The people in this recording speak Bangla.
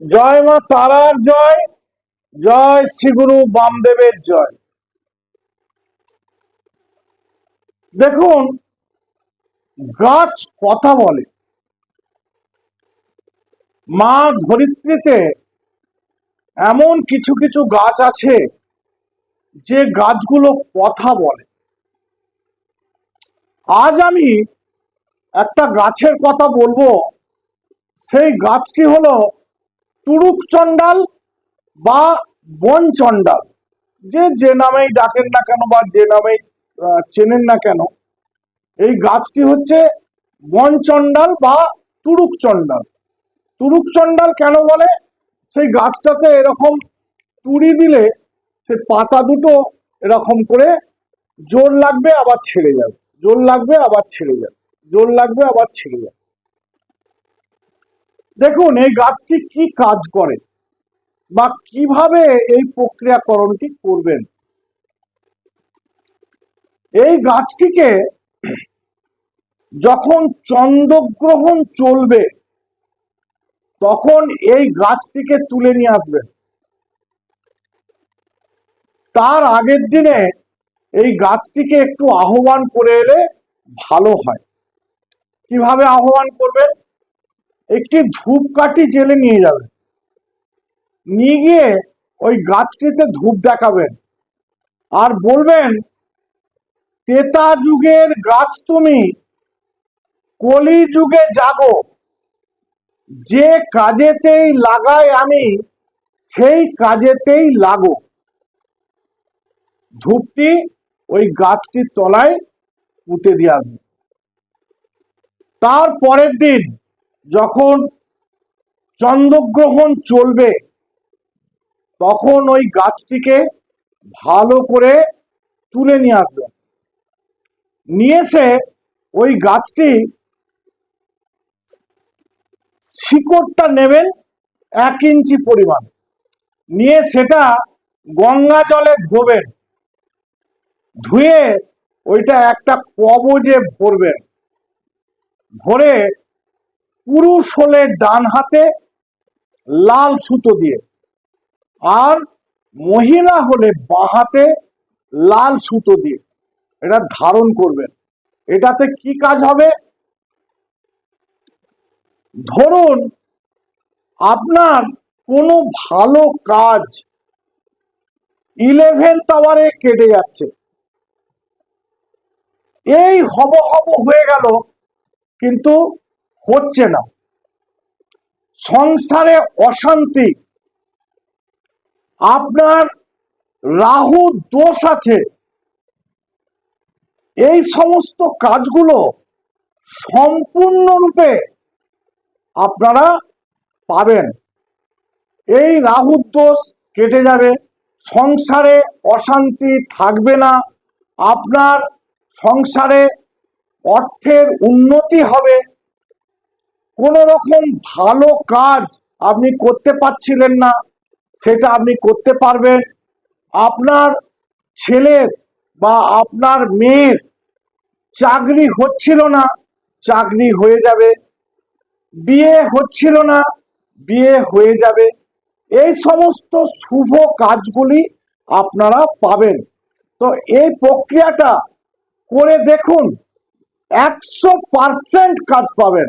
জয় মা তারার জয় জয় শ্রীগুরু বামদেবের জয়। দেখুন গাছ কথা বলে। মা ধরিত্রীতে এমন কিছু কিছু গাছ আছে, যে গাছগুলো কথা বলে। আজ আমি একটা গাছের কথা বলব। সেই গাছটি হলো তুরুক চণ্ডাল বা বন চণ্ডাল। যে যে নামেই ডাকেন না কেন বা যে নামেই চেনেন না কেন, এই গাছটি হচ্ছে বন চণ্ডাল বা তুরুক চণ্ডাল। তুরুক চণ্ডাল কেন বলে? সেই গাছটাতে এরকম তুড়ি দিলে সে পাতা দুটো এরকম করে জোর লাগবে, আবার ছেড়ে যাবে। জোর লাগবে, আবার ছেড়ে যাবে। জোর লাগবে, আবার ছেড়ে যাবে। দেখুন, এই গাছটি কি কাজ করে বা কীভাবে এই প্রক্রিয়াকরণটি করবেন? এই গাছটিকে যখন চন্দ্রগ্রহণ চলবে, তখন এই গাছটিকে তুলে নিয়ে আসবেন তার আগের দিনে এই গাছটিকে একটু আহ্বান করে এলে ভালো হয়। কীভাবে আহ্বান করবেন? একটি ধূপকাঠি জেলে নিয়ে যাবেন নিয়ে গিয়ে ওই গাছটিতে ধূপ দেখাবেন। আর বলবেন, তেতা যুগের গাছ তুমি, কলি যুগে জাগো। যে কাজেতেই লাগাই আমি, সেই কাজেতেই লাগো। ধূপটি ওই গাছটির তলায় পুঁতে দিয়ে আসবে। তার পরের দিন যখন চন্দ্রগ্রহণ চলবে, তখন ওই গাছটিকে ভালো করে তুলে নিয়ে আসবেন নিয়ে এসে ওই গাছটি শিকড়টা নেবেন এক ইঞ্চি পরিমাণ। নিয়ে সেটা গঙ্গা জলে ধোবেন। ধুয়ে ওইটা একটা কবজে ভরবেন। ভরে পুরুষ হলে ডান হাতে, লাল সুতো দিয়ে। আর মহিলা হলে বাঁ হাতে, লাল সুতো দিয়ে। এটা ধারণ করবেন। এটাতে কি কাজ হবে? ধরুন, আপনার কোনো ভালো কাজ ইলেভেন টাওয়ারে কেটে যাচ্ছে। এই হব হব হয়ে গেল, কিন্তু হচ্ছে না। সংসারে অশান্তি। আপনার রাহু দোষ আছে। এই সমস্ত কাজগুলো সম্পূর্ণরূপে আপনারা পাবেন। এই রাহুর দোষ কেটে যাবে। সংসারে অশান্তি থাকবে না। আপনার সংসারে অর্থের উন্নতি হবে। কোনো রকম ভালো কাজ আপনি করতে পারছিলেন না, সেটা আপনি করতে পারবেন। আপনার ছেলের বা আপনার মেয়ের চাকরি হচ্ছিল না, চাকরি হয়ে যাবে। বিয়ে হচ্ছিল না, বিয়ে হয়ে যাবে। এই সমস্ত শুভ কাজগুলি আপনারা পাবেন। তো এই প্রক্রিয়াটা করে দেখুন, একশো পার্সেন্ট কাজ পাবেন।